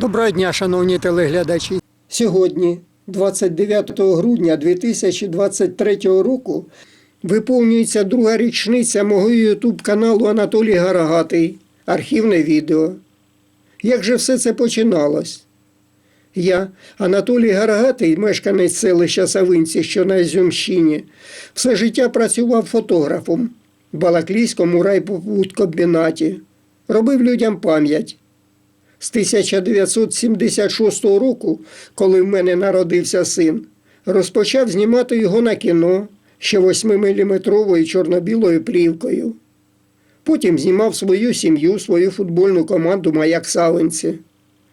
Доброго дня, шановні телеглядачі. Сьогодні, 29 грудня 2023 року, виповнюється друга річниця мого ютуб каналу Анатолій Гарагатий. Архівне відео. Як же все це починалось? Я, Анатолій Гарагатий, мешканець селища Савинці, що на Ізюмщині, все життя працював фотографом в Балаклійському райпопуткомбінаті. Робив людям пам'ять. З 1976 року, коли в мене народився син, розпочав знімати його на кіно ще 8-мм чорно-білою плівкою. Потім знімав свою сім'ю, свою футбольну команду Маяк Савинці.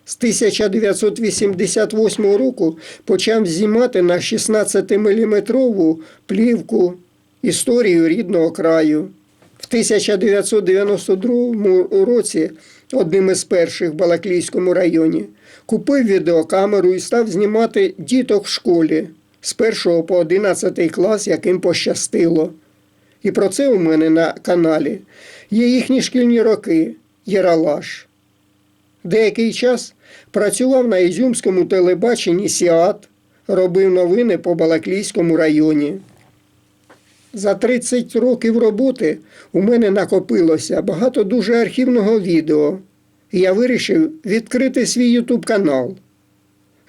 З 1988 року почав знімати на 16-мм плівку історію рідного краю. В 1992 році, одним із перших в Балаклійському районі, купив відеокамеру і став знімати діток в школі з 1 по 11 клас, яким пощастило. І про це у мене на каналі є їхні шкільні роки Єралаш. Деякий час працював на Ізюмському телебаченні Сіат, робив новини по Балаклійському районі. За 30 років роботи у мене накопилося багато дуже архівного відео, і я вирішив відкрити свій Ютуб канал.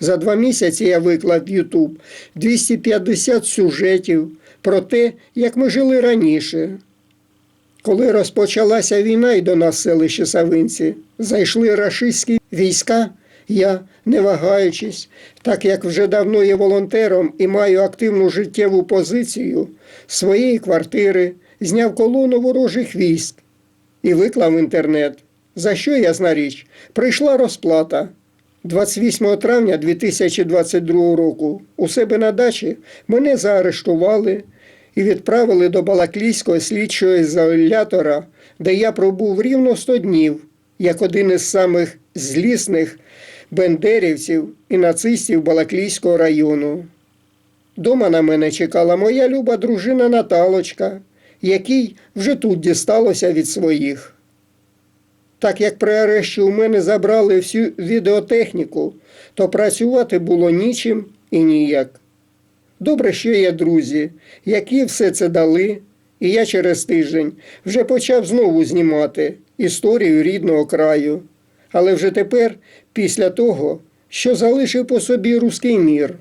За два місяці я виклав в Ютуб 250 сюжетів про те, як ми жили раніше. Коли розпочалася війна і до нас селище Савинці, зайшли рашистські війська, я, не вагаючись, так як вже давно є волонтером і маю активну життєву позицію, своєї квартири зняв колону ворожих військ і виклав інтернет. За що, ясна річ, прийшла розплата. 28 травня 2022 року у себе на дачі мене заарештували і відправили до Балаклійського слідчого ізолятора, де я пробув рівно 100 днів, як один із самих злісних бендерівців і нацистів Балаклійського району. Дома на мене чекала моя люба дружина Наталочка, якій вже тут дісталося від своїх. Так як при арешті у мене забрали всю відеотехніку, то працювати було нічим і ніяк. Добре, що є друзі, які все це дали, і я через тиждень вже почав знову знімати історію рідного краю. Але вже тепер, після того, що залишив по собі руський мір,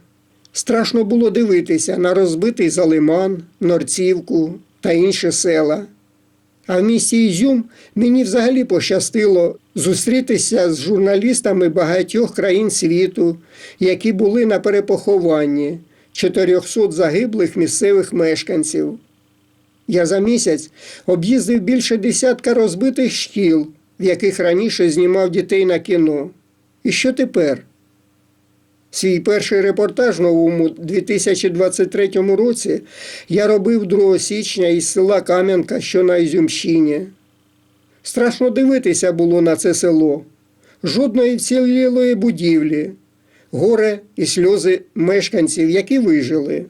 страшно було дивитися на розбитий Залиман, Норцівку та інші села. А в місті Ізюм мені взагалі пощастило зустрітися з журналістами багатьох країн світу, які були на перепохованні 400 загиблих місцевих мешканців. Я за місяць об'їздив більше десятка розбитих шкіл, в яких раніше знімав дітей на кіно. І що тепер? Свій перший репортаж новому 2023 році я робив 2 січня із села Кам'янка, що на Ізюмщині. Страшно дивитися було на це село. Жодної вцілілої будівлі, горе і сльози мешканців, які вижили.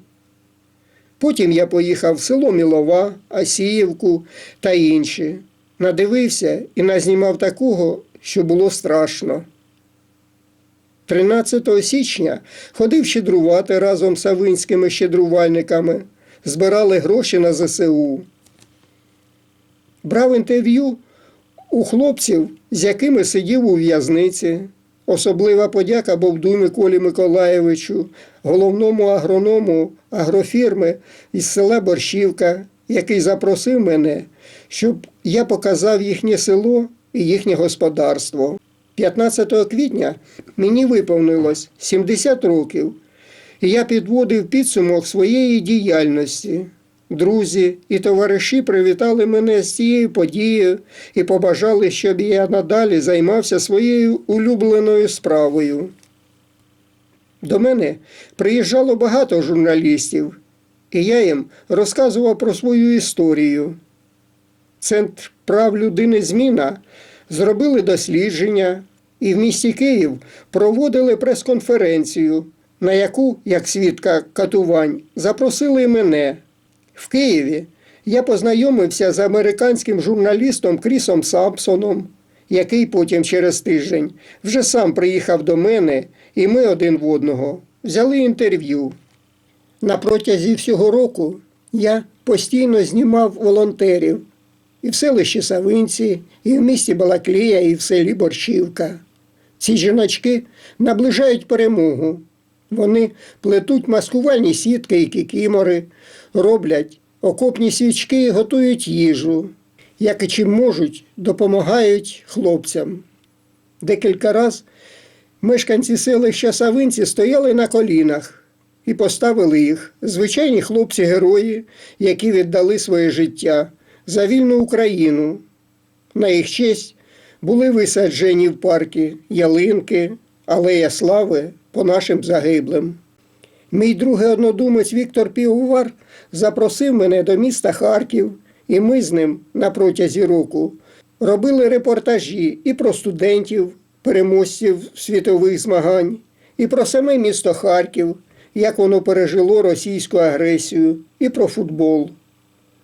Потім я поїхав в село Мілова, Асіївку та інші. Надивився і назнімав такого, що було страшно. 13 січня ходив щедрувати разом з савинськими щедрувальниками, збирали гроші на ЗСУ. Брав інтерв'ю у хлопців, з якими сидів у в'язниці. Особлива подяка Бовду Миколі Миколаєвичу, головному агроному агрофірми із села Борщівка, який запросив мене, щоб я показав їхнє село і їхнє господарство. 15 квітня мені виповнилось 70 років, і я підводив підсумок своєї діяльності. Друзі і товариші привітали мене з цією подією і побажали, щоб я надалі займався своєю улюбленою справою. До мене приїжджало багато журналістів, і я їм розказував про свою історію. Центр прав людини Зміна зробили дослідження і в місті Київ проводили прес-конференцію, на яку, як свідка катувань, запросили мене. В Києві я познайомився з американським журналістом Крісом Сампсоном, який потім через тиждень вже сам приїхав до мене, і ми один в одного взяли інтерв'ю. На протязі всього року я постійно знімав волонтерів і в селищі Савинці, і в місті Балаклія, і в селі Борщівка. Ці жіночки наближають перемогу. Вони плетуть маскувальні сітки і кікімори, роблять окопні свічки і готують їжу, як і чим можуть, допомагають хлопцям. Декілька раз мешканці селища Савинці стояли на колінах і поставили їх, звичайні хлопці-герої, які віддали своє життя за вільну Україну. На їх честь були висаджені в парки ялинки, алея слави по нашим загиблим. Мій другий однодумець Віктор Півовар запросив мене до міста Харків, і ми з ним на протязі року робили репортажі і про студентів, переможців світових змагань, і про саме місто Харків, як воно пережило російську агресію, і про футбол.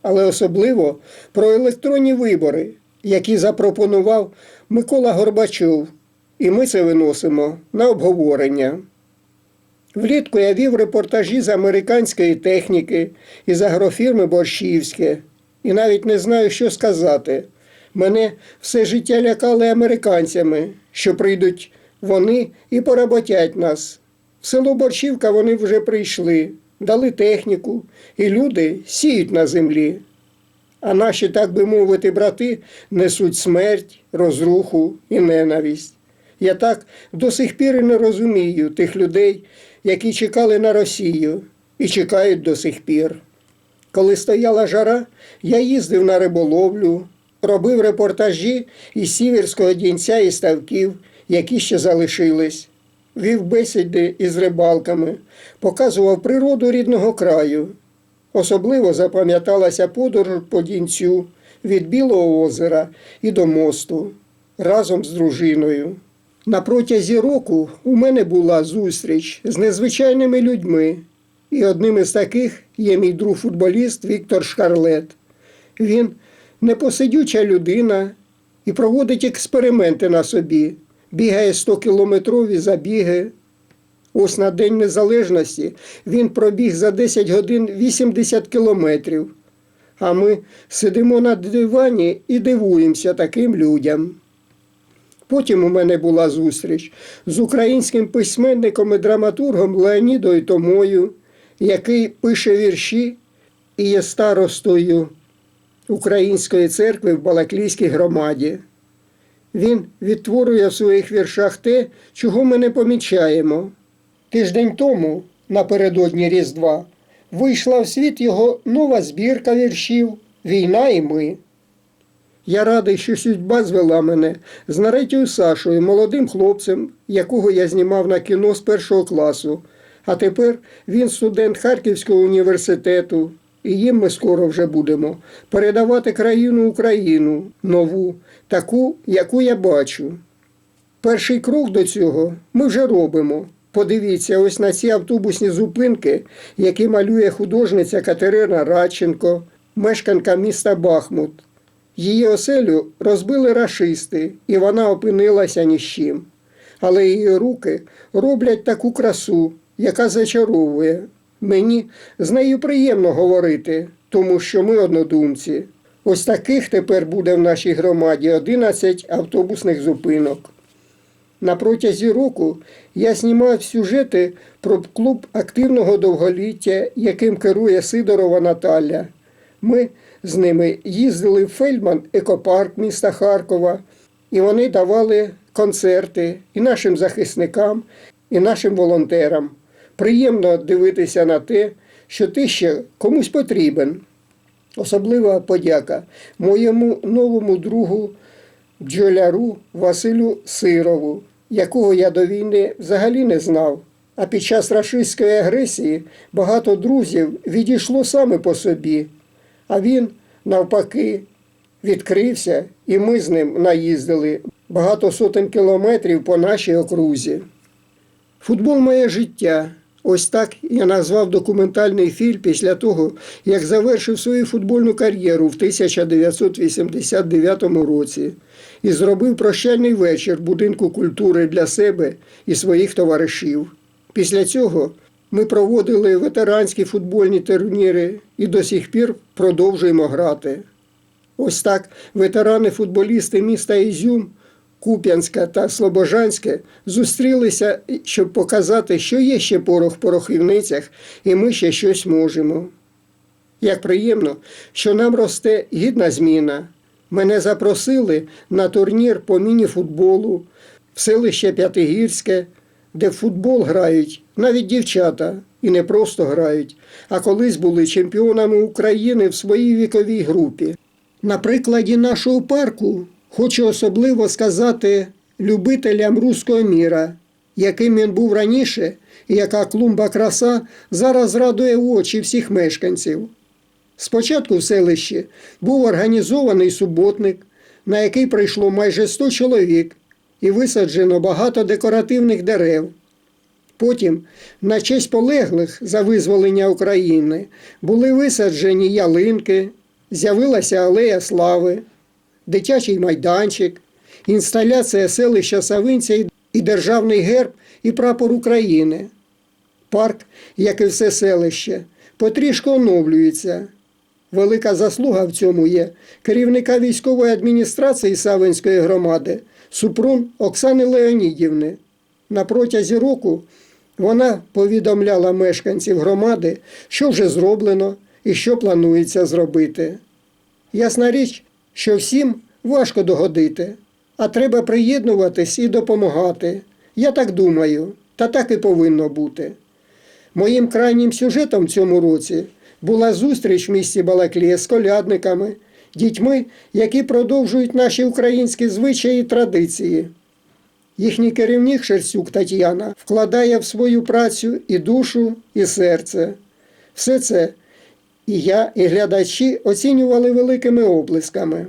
Але особливо про електронні вибори, які запропонував Микола Горбачов, і ми це виносимо на обговорення. Влітку я вів репортажі з американської техніки і з агрофірми Борщівське, і навіть не знаю, що сказати. Мене все життя лякали американцями, що прийдуть вони і поработять нас. В село Борщівка вони вже прийшли, дали техніку, і люди сіють на землі. А наші, так би мовити, брати несуть смерть, розруху і ненависть. Я так до сих пір і не розумію тих людей, які чекали на Росію і чекають до сих пір. Коли стояла жара, я їздив на риболовлю, робив репортажі із сіверського дінця і ставків, які ще залишились, вів бесіди із рибалками, показував природу рідного краю. Особливо запам'яталася подорож по дінцю від Білого озера і до мосту разом з дружиною. На протязі року у мене була зустріч з незвичайними людьми, і одним із таких є мій друг футболіст Віктор Шкарлет. Він непосидюча людина і проводить експерименти на собі, бігає 100-кілометрові забіги. Ось на День Незалежності він пробіг за 10 годин 80 кілометрів. А ми сидимо на дивані і дивуємося таким людям. Потім у мене була зустріч з українським письменником і драматургом Леонідою Томою, який пише вірші і є старостою Української церкви в Балаклійській громаді. Він відтворює в своїх віршах те, чого ми не помічаємо. Тиждень тому, напередодні Різдва, вийшла в світ його нова збірка віршів Війна і ми. Я радий, що судьба звела мене з Наретію Сашою, молодим хлопцем, якого я знімав на кіно з першого класу. А тепер він студент Харківського університету, і їм ми скоро вже будемо передавати країну Україну нову, таку, яку я бачу. Перший крок до цього ми вже робимо. Подивіться ось на ці автобусні зупинки, які малює художниця Катерина Радченко, мешканка міста Бахмут. Її оселю розбили рашисти, і вона опинилася ні з чим. Але її руки роблять таку красу, яка зачаровує. Мені з нею приємно говорити, тому що ми однодумці. Ось таких тепер буде в нашій громаді 11 автобусних зупинок. На протязі року я знімав сюжети про клуб активного довголіття, яким керує Сидорова Наталя. Ми з ними їздили в Фельдман екопарк міста Харкова, і вони давали концерти і нашим захисникам, і нашим волонтерам. Приємно дивитися на те, що ти ще комусь потрібен. Особлива подяка моєму новому другу бджоляру Василю Сирову, якого я до війни взагалі не знав. А під час рашистської агресії багато друзів відійшло саме по собі. А він, навпаки, відкрився, і ми з ним наїздили багато сотень кілометрів по нашій окрузі. Футбол моє життя, Ось так я назвав документальний фільм після того, як завершив свою футбольну кар'єру в 1989 році і зробив прощальний вечір будинку культури для себе і своїх товаришів. Після цього ми проводили ветеранські футбольні турніри і до сих пір продовжуємо грати. Ось так ветерани-футболісти міста Ізюм, Куп'янська та Слобожанське зустрілися, щоб показати, що є ще порох в порохівницях, і ми ще щось можемо. Як приємно, що нам росте гідна зміна. Мене запросили на турнір по міні-футболу в селище П'ятигірське, де футбол грають навіть дівчата, і не просто грають, а колись були чемпіонами України в своїй віковій групі. На прикладі нашого парку хочу особливо сказати любителям руського міра, яким він був раніше, і яка клумба краса зараз радує очі всіх мешканців. Спочатку в селищі був організований суботник, на який прийшло майже 100 чоловік, і висаджено багато декоративних дерев. Потім, на честь полеглих за визволення України, були висаджені ялинки, з'явилася алея слави, дитячий майданчик, інсталяція селища Савинця і державний герб і прапор України. Парк, як і все селище, потрішку оновлюється. Велика заслуга в цьому є керівника військової адміністрації Савинської громади Супрун Оксани Леонідівни. На протязі року вона повідомляла мешканців громади, що вже зроблено і що планується зробити. Ясна річ, що всім важко догодити, а треба приєднуватись і допомагати. Я так думаю, та так і повинно бути. Моїм крайнім сюжетом цьому році була зустріч в місті Балаклія з колядниками, дітьми, які продовжують наші українські звичаї і традиції. Їхній керівник Шерстюк Тетяна вкладає в свою працю і душу, і серце. Все це і я, і глядачі оцінювали великими облисками.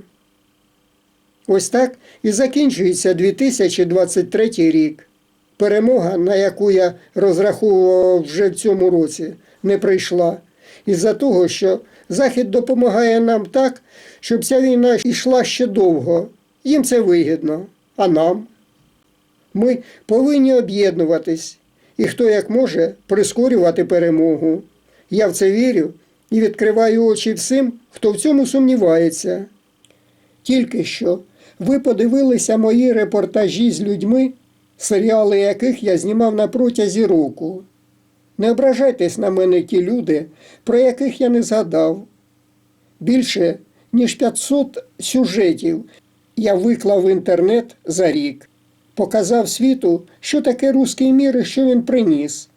Ось так і закінчується 2023 рік. Перемога, на яку я розраховував вже в цьому році, не прийшла. Із-за того, що Захід допомагає нам так, щоб ця війна йшла ще довго. Їм це вигідно, а нам. Ми повинні об'єднуватись, і хто як може прискорювати перемогу. Я в це вірю і відкриваю очі всім, хто в цьому сумнівається. Тільки що ви подивилися мої репортажі з людьми, серіали яких я знімав на протязі року. Не ображайтесь на мене ті люди, про яких я не згадав. Більше ніж 500 сюжетів я виклав в інтернет за рік, показав світу, що таке руський мір і що він приніс.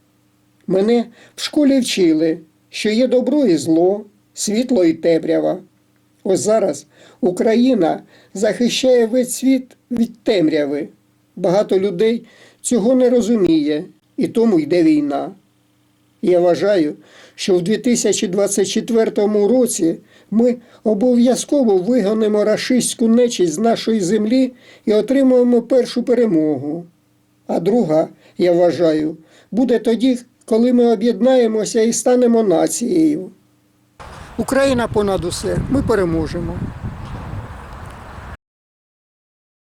Мене в школі вчили, що є добро і зло, світло і темрява. Ось зараз Україна захищає весь світ від темряви. Багато людей цього не розуміє, і тому йде війна. Я вважаю, що в 2024 році ми обов'язково вигонимо рашистську нечість з нашої землі і отримаємо першу перемогу. А друга, я вважаю, буде тоді, коли ми об'єднаємося і станемо нацією. Україна понад усе, ми переможемо.